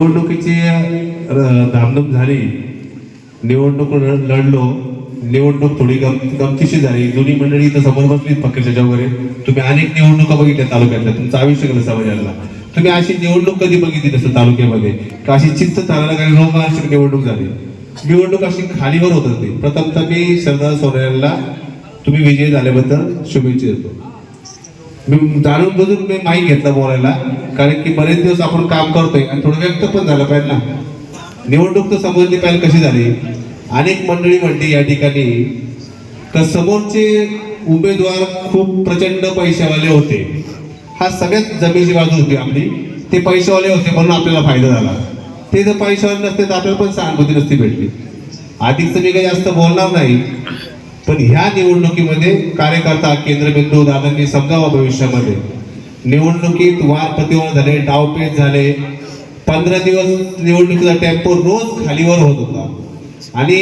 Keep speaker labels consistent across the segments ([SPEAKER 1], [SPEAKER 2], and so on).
[SPEAKER 1] निवडणुकीची अ, धामधूम झाली निवडणूक लढलो निवडणूक थोडी गम गमतीशी झाली. जुनी मंडळी इथं समोर बसली पक्षाच्या वगैरे. तुम्ही अनेक निवडणुका बघितल्या तालुक्यातल्या तुमचं आयुष्य कसं समाजाला तुम्ही अशी निवडणूक कधी बघितली नसेल तालुक्यामध्ये? का अशी चित्त चालणार काही रोगांशी निवडणूक झाली? निवडणूक अशी खालीवर होत होती. प्रथमतः मी श्रद्धा सोनयला तुम्ही विजयी झाल्याबद्दल शुभेच्छा देतो. मी जाणून बुजून मी माहीत घेतला बोलायला. कारण की बरेच दिवस आपण काम करतोय आणि थोडं व्यक्त पण झालं पाहिजे ना. निवडणूक तर समजली पाहिजे कशी झाली? अनेक मंडळी म्हणते या ठिकाणी तर समोरचे उमेदवार खूप प्रचंड पैशावाले होते. हा सगळ्यात जमेची बाजू होती आपली. ते पैशावाले होते म्हणून आपल्याला फायदा झाला. ते जर पैशावाले नसते तर आपल्याला पण सहानुभूती नसती भेटली. आधीच मी काही जास्त बोलणार नाही. पण ह्या निवडणुकीमध्ये कार्यकर्ता केंद्रबिंदू दादांनी समजावा भविष्यामध्ये. निवडणुकीत वार प्रतिवार झाले डावपेच झाले. पंधरा दिवस निवडणुकीचा टेम्पो रोज खालीवर होत होता. आणि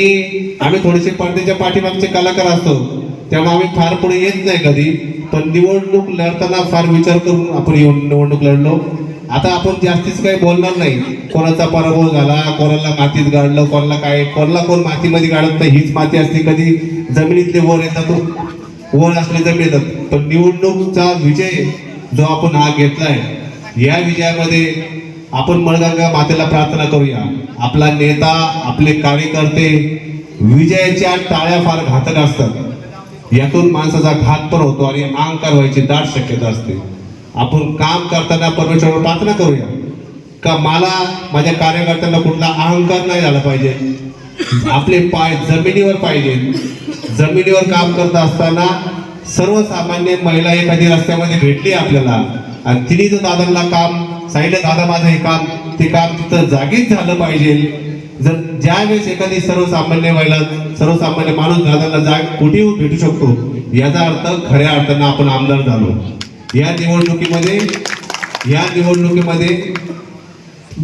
[SPEAKER 1] आम्ही थोडेसे पडद्याच्या पाठीमागचे कलाकार असतो त्यामुळे आम्ही फार पुढे येत नाही कधी. पण निवडणूक लढताना फार विचार करून आपण येऊन निवडणूक लढलो. आता आपण जास्तीच काही बोलणार नाही. कोणाचा पराभव झाला कोणाला मातीत गाडलं कोणाला काय कोणाला कोण मातीमध्ये गाडत नाही. हीच माती असते कधी जमिनीतले वर येतात हो. वर असले जमीन येतात पण निवडणूकचा विजय जो आपण हा घेतलाय या विजयामध्ये आपण मळगंगा मातेला प्रार्थना करूया. आपला नेता आपले कार्यकर्ते विजयाच्या टाळ्या फार घातक असतात. यातून माणसाचा घात पण होतो आणि अहंकार व्हायची दाट शक्यता असते. आपण काम करताना परमेश्वरावर प्रार्थना करूया. का मला माझ्या कार्यकर्त्यांना कुठला अहंकार नाही झाला पाहिजे? आपले पाय जमिनीवर पाहिजे. जमिनीवर काम करत असताना सर्वसामान्य महिला एखादी रस्त्यामध्ये भेटली आपल्याला आणि तिने जर दादांना काम सांगितलं दादा माझं हे काम ते काम तिथं जागीच झालं पाहिजे. जर ज्या वेळेस एखादी सर्वसामान्य महिला सर्वसामान्य माणूस दादांना जाग कुठेही भेटू शकतो याचा अर्थ खऱ्या अर्थानं आपण आमदार झालो. या निवडणुकीमध्ये या निवडणुकीमध्ये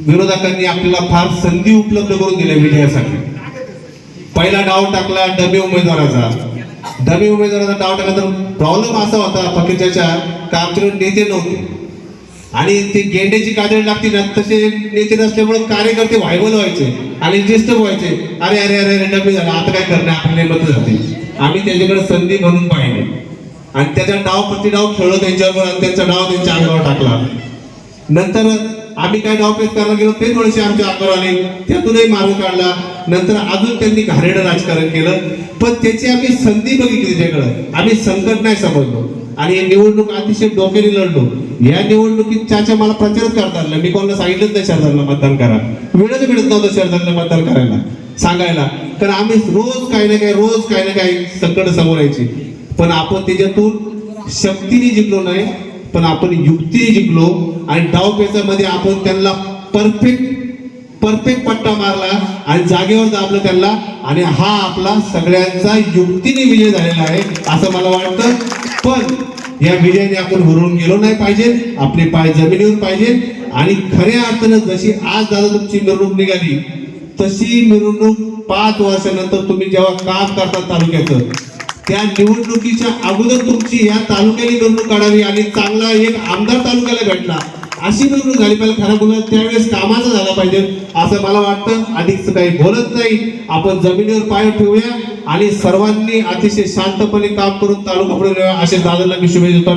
[SPEAKER 1] विरोधकांनी आपल्याला फार संधी उपलब्ध करून दिल्या विजयासाठी. पहिला डाव टाकला डबे उमेदवाराचा. डबे उमेदवाराचा डाव टाकला तर प्रॉब्लेम असा होता पक्षाच्या का आमच्याकडे नेते नव्हते. आणि ते गेंड्याची काजळ लागते ना तसे नेते नसल्यामुळे कार्यकर्ते व्हायबल व्हायचे आणि डिस्टर्ब व्हायचे. अरे अरे अरे अरे डबे झाला. आता काय करणे आपल्याला मत जाते आम्ही त्याच्याकडे संधी म्हणून पाहिले. आणि त्याच्या डाव प्रति डाव खेळलो त्यांच्यावर आणि त्यांचा डाव त्यांच्या अंगावर टाकला नंतर आम्ही काय डावपेच करायला गेलो ते थोडेसे आमच्या अंगावर आले त्यातूनही मार्ग काढला. नंतर अजून त्यांनी घाणेरडं राजकारण केलं. पण त्याची आम्ही संधी बघितली त्याच्याकडं आम्ही संकट नाही समजलो. आणि निवडणूक अतिशय डोक्याने लढलो. या निवडणुकीत चाचा मला प्रचारच करता आला मी कोणाला सांगितलंच नाही शरदांना मतदान करा. वेळच मिळत नव्हतं शरदांना मतदान करायला सांगायला. तर आम्ही रोज काही ना काही रोज काही ना काही संकट समोर यायची. पण आपण त्याच्यातून शक्तीने जिंकलो नाही पण आपण युक्तीने जिंकलो आणि डावपेचामध्ये आपण त्यांना परफेक्ट परफेक्ट पट्टा मारला आणि जागेवर दाबलं त्यांना आणि हा आपला सगळ्यांचा युक्तीने विजय झालेला आहे असं मला वाटतं. पण या विजयाने आपण हरवून गेलो नाही पाहिजे आपले पाय जमिनीवर पाहिजे आणि खऱ्या अर्थानं जशी आज दादा तुमची मिरवणूक निघाली तशी मिरवणूक पाच वर्षानंतर तुम्ही जेव्हा काम करता तालुक्याचं त्या निवडणुकीच्या अगोदर तुमची या तालुक्याने निवडणूक काढावी आणि चांगला एक आमदार तालुक्याला भेटला अशी निवडणूक झाली पाहिजे. खरं बोलत त्यावेळेस कामाचा झाला पाहिजे असं मला वाटतं. अधिक काही बोलत नाही. आपण जमिनीवर पाय ठेवूया आणि सर्वांनी अतिशय शांतपणे काम करून तालुका पुढे असे दादांना मी शुभेच्छा